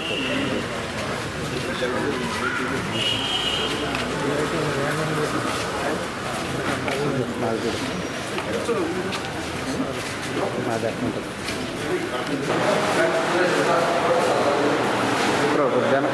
शकतो माझा जन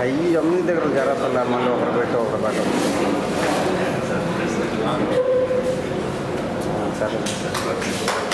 అవి అమ్మిన దగ్గర జరుగుతున్నా మళ్ళీ ఒకరు పెట్టి ఒకరు పెట్టం. సరే.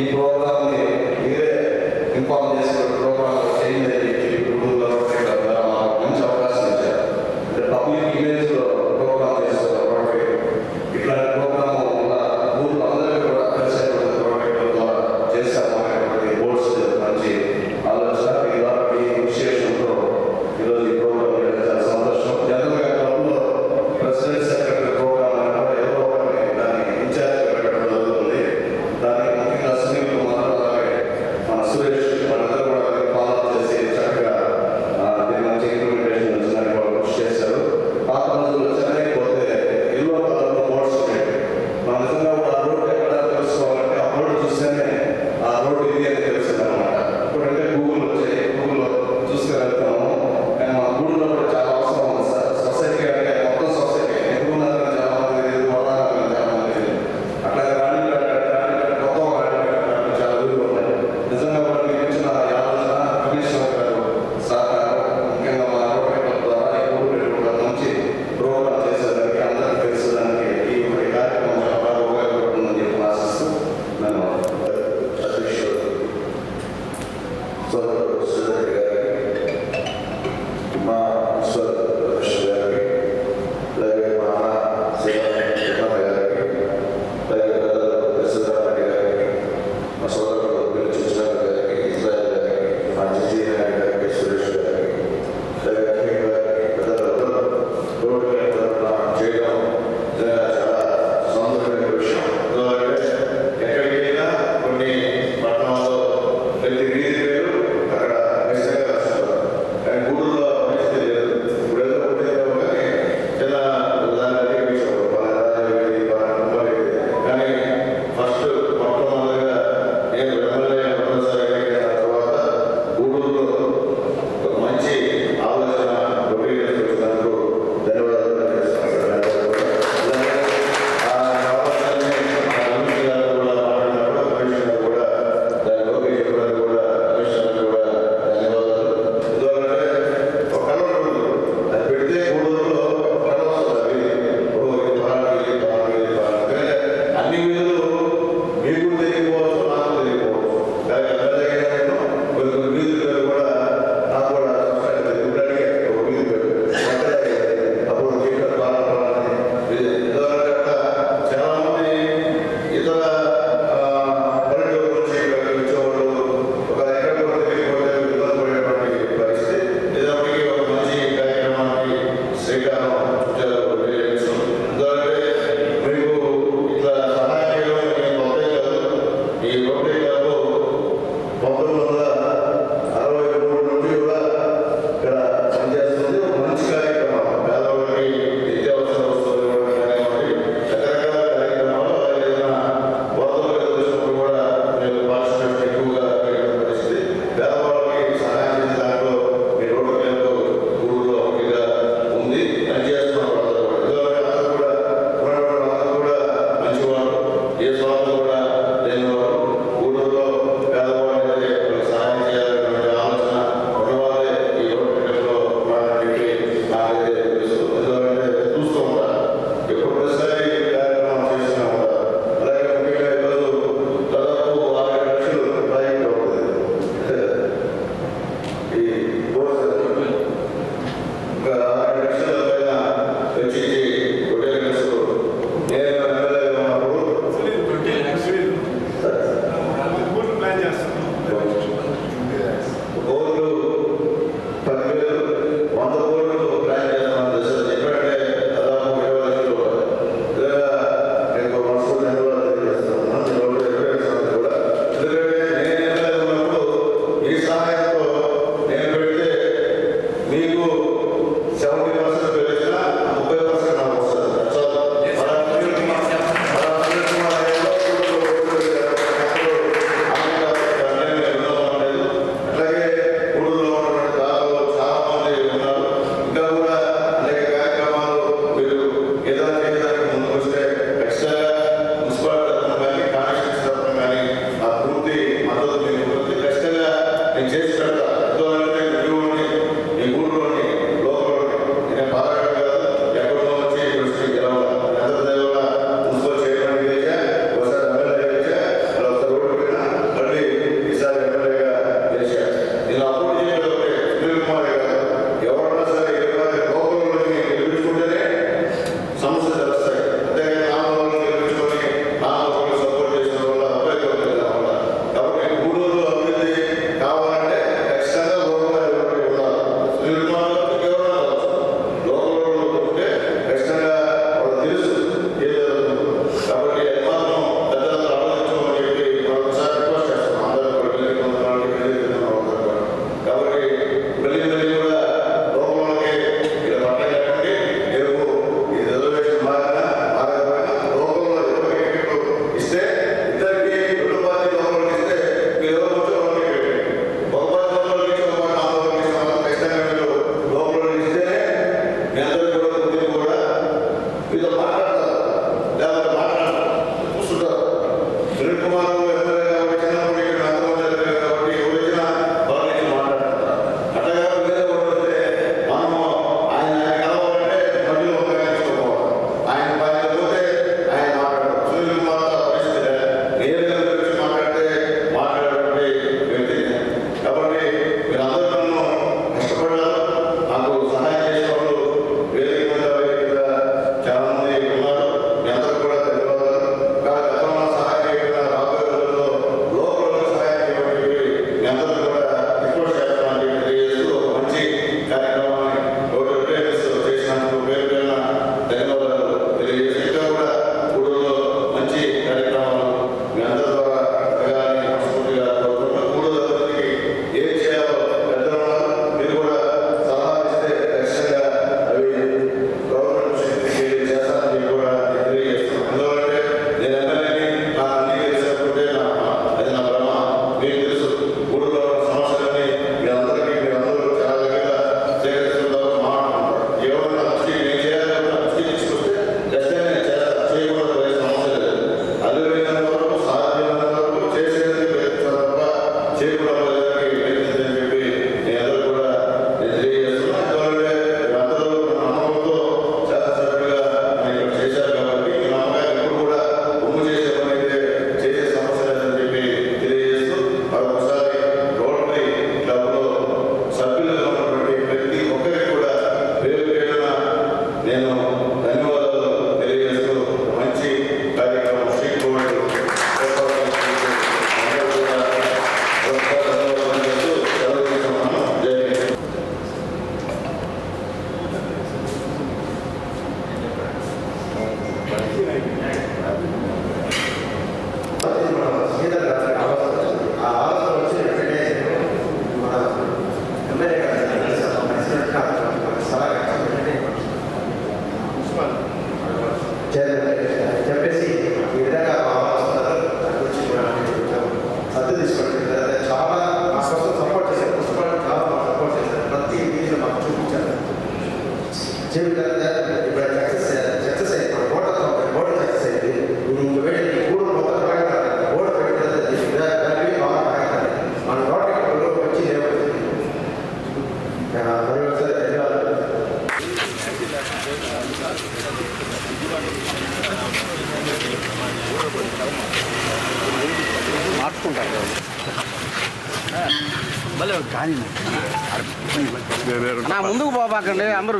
ఈ ప్రోగ్రామ్ని మీరే ఇన్ఫార్మ్ చేసే ప్రోగ్రామ్ చేయండి. বদল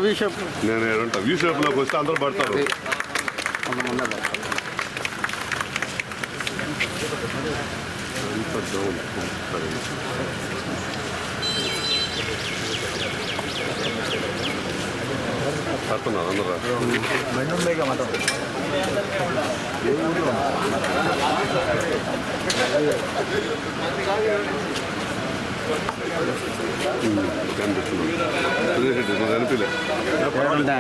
వీ షేప్ నేను ఏడుంటా వీ షేప్లోకి వస్తే అందరూ పడతారు. పడుతున్నారు అందరూ కనిపిస్తుంది కనిపించలే ఏడుంది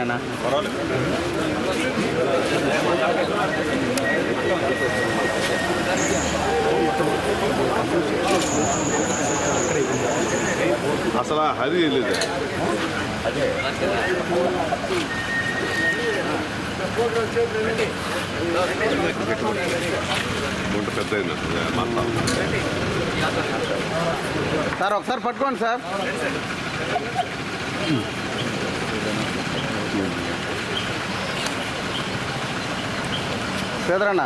అసలు హరి లేదు గుంట పెద్ద అయింది మాట్లాడు సార్ ఒకసారి పట్టుకోండి సార్. పేదరన్న?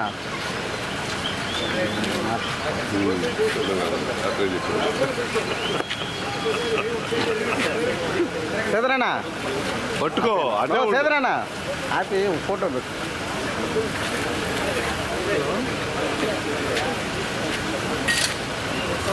పేదరన్న? పట్టుకో అదే ఉండు. పేదరన్న? ఆపి ఫోటో పెట్టు.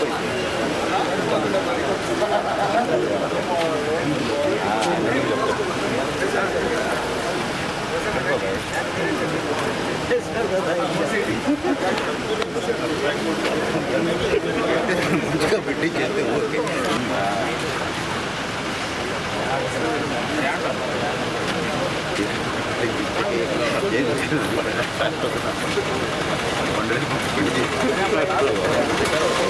ఓకే అన్న డబ్బులా ఉన్నిలే,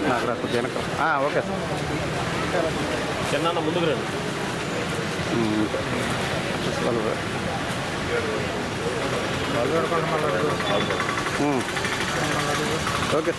నాకు రత్తం వెనక ఓకే సార్. చిన్న ముందుకు రండి. ఓకే